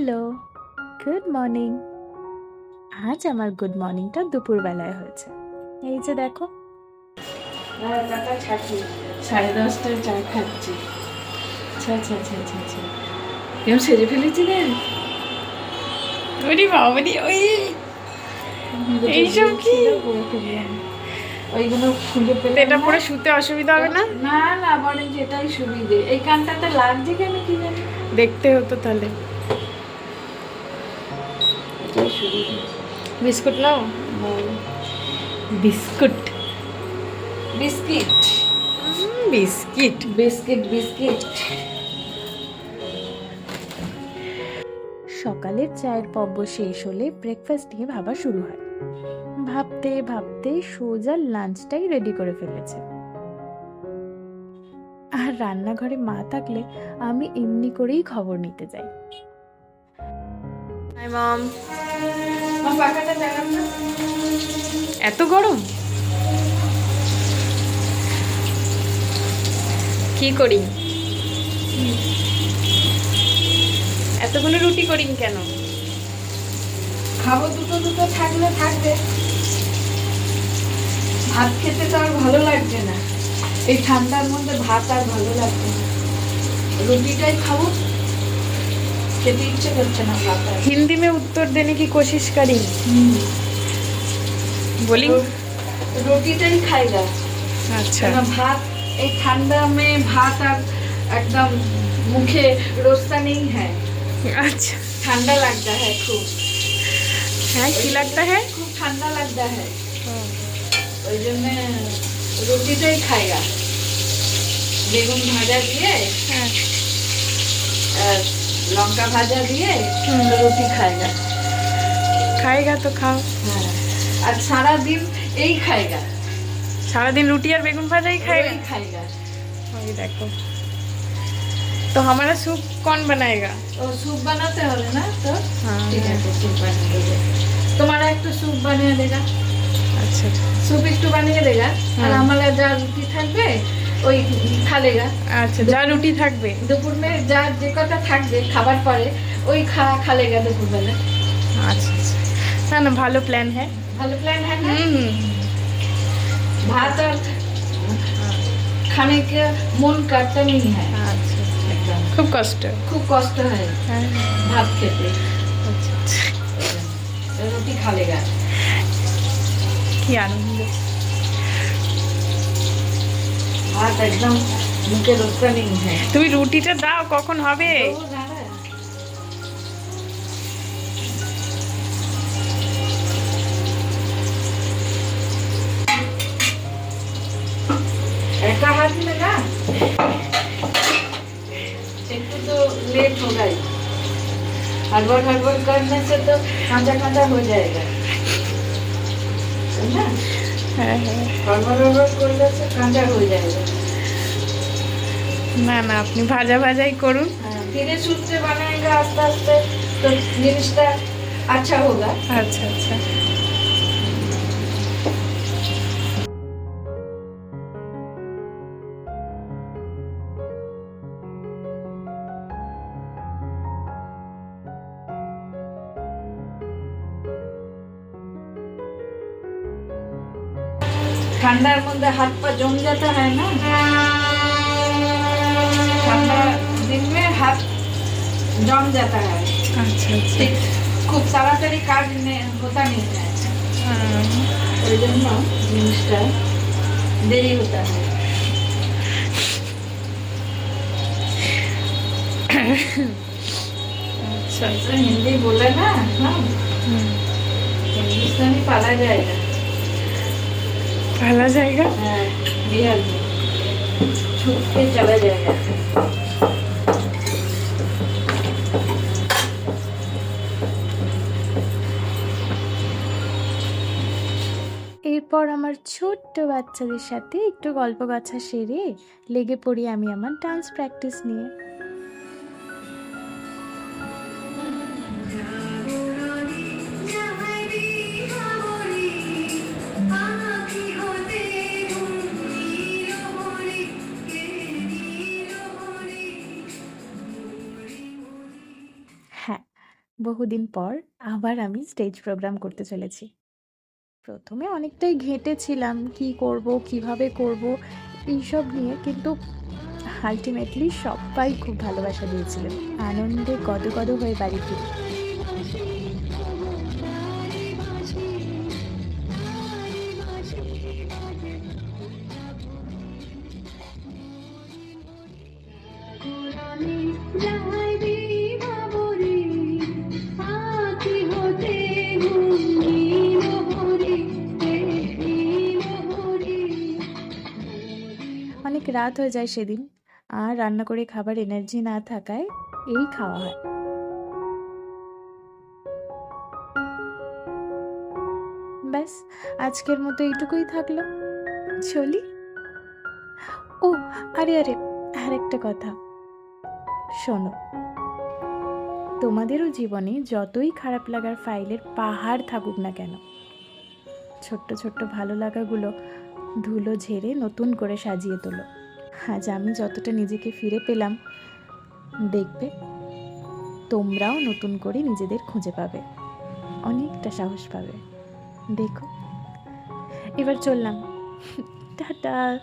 Hello good morning. আজ আমার good মর্নিংটা দুপুরবেলায় হয়েছে। এই যে দেখো। সাড়ে দশটায় চা খাচ্ছি। আচ্ছা আচ্ছা আচ্ছা আচ্ছা আচ্ছা কেমন সেজে ফেলেছি ওরে বাবারি ওই এইসব কি? ওইগুলো পেলে এটা পরে শুতে অসুবিধা হবে না? না না বরং যেটাই সুবিধে। এই কানটাতে লাগছে কেন কি জানি? দেখতে হতো তাহলে। বিস্কুট নাও? Biscuit. Biscuit. Biscuit. Biscuit biscuit. সকালের চায়ের পর্ব শেষ হলে ব্রেকফাস্ট নিয়ে ভাবা শুরু হয়। ভাবতে ভাবতে সোজা লাঞ্চটাই রেডি করে ফেলেছে। আর রান্নাঘরে মা থাকলে আমি এমনি করেই খবর নিতে যাই। হাই মম এত গরম? কি করি? এতগুলো রুটি করি কেন? খাব দুটো দুটো থাকলে থাকবে। ভাত খেতে তো আর ভালো লাগছে না। এই ঠান্ডার মধ্যে ভাত আর ভালো লাগছে না। রুটিটাই খাব। খেতে ইচ্ছে করছে না ভাত আর हिंदी में उत्तर देने की कोशिश करी बोली রুটিটাই খাইগা अच्छा কেন ভাত এই ঠান্ডা মে ভাত আর একদম মুখে रोस्ता नहीं है अच्छा ठंडा लगता है खूब है কি लगता है খুব ঠান্ডা लगता है ওই জন্য রুটিটাই খাইগা বেগুন ভাজা দিয়ে হ্যাঁ আর লঙ্কা ভাজা দিয়ে রুটি খায়গা খায়গা তো খাও আর সারাদিন এই খায়গা সারাদিন রুটি আর বেগুন ভাজাই খায়গা খায়গা ওই দেখো तो हमारा सूप कौन बनाएगा ओ सूप बनाते हो ना तो ठीक है तो सूप बनाएंगे तुम्हारा एक तो सूप बना देगा अच्छा सूप एक तो बनिए देगा और हमारा जा रुटी থাকবে ওই খালেগা আচ্ছা যা রুটি থাকবে দুপুর মে যা যে কটা থাকবে খাবার পরে ওই খা খালেগা দুপুরবেলা আচ্ছা আচ্ছা না না ভালো প্ল্যান হ্যাঁ ভালো প্ল্যান है ना হুম भात और खाने के मन करता नहीं है আচ্ছা एकदम খুব কষ্ট खूब कष्ट है হ্যাঁ भात खेते আচ্ছা আচ্ছা रोटी खा लेगा কি আনন্দ भात एकदम मुझे रोकता नहीं है তুমি রুটিটা দাও কখন হবে वो जा रहा है। एका हाथ में ना एक तो लेट होगा ही हड़बड़ हड़बड़ करने से तो कांचा कांचा हो जाएगा समझा হ্যাঁ। না না আপনি ভাজা ভাজাই করুন। ধীরে সুস্থে বানায়গা আস্তে আস্তে তো জিনিসটা আচ্ছা হোগা আচ্ছা আচ্ছা। ঠান্ডার মধ্যে হাত পা জম যেতে হয়। না আচ্ছা, আচ্ছা। হ্যাঁ। জিনিসটা দেরি হতে হয়। আচ্ছা। হিন্দি বলে না হ্যাঁ হিন্দুস্তানি পালা যায় না। ভালো জায়গা। হ্যাঁ জায়গা এরপর আমার ছোট্ট বাচ্চাদের সাথে একটু গল্প গাছা সেরে লেগে পড়ি আমি আমার ডান্স প্র্যাকটিস নিয়ে। বহুদিন পর আবার আমি স্টেজ প্রোগ্রাম করতে চলেছি। প্রথমে অনেকটাই ঘেঁটেছিলাম, কি করব, কীভাবে করব, এইসব নিয়ে কিন্তু আলটিমেটলি সবাই খুব ভালোবাসা দিয়েছিলেন আনন্দে গদগদ হয়ে বাড়ি ফিরি রাত হয়ে যায় সেদিন। আর রান্না করে খাবার এনার্জি না থাকায় এই খাওয়া হয়। ব্যাস, আজকের মতো এইটুকুই থাকল। চলি? ও, আরে আরে আর একটা কথা। শোনো, তোমাদেরও জীবনে যতই খারাপ লাগার ফাইলের পাহাড় থাকুক না কেন, ছোট্ট ছোট্ট, ভালো লাগাগুলো ধুলো ঝেড়ে নতুন করে সাজিয়ে তোলো। আজ আমি যতটা নিজেকে ফিরে পেলাম, দেখবে তোমরাও নতুন করে নিজেদের খুঁজে পাবে। অনেকটা সাহস পাবে। দেখো। এবার চললাম। টাটা।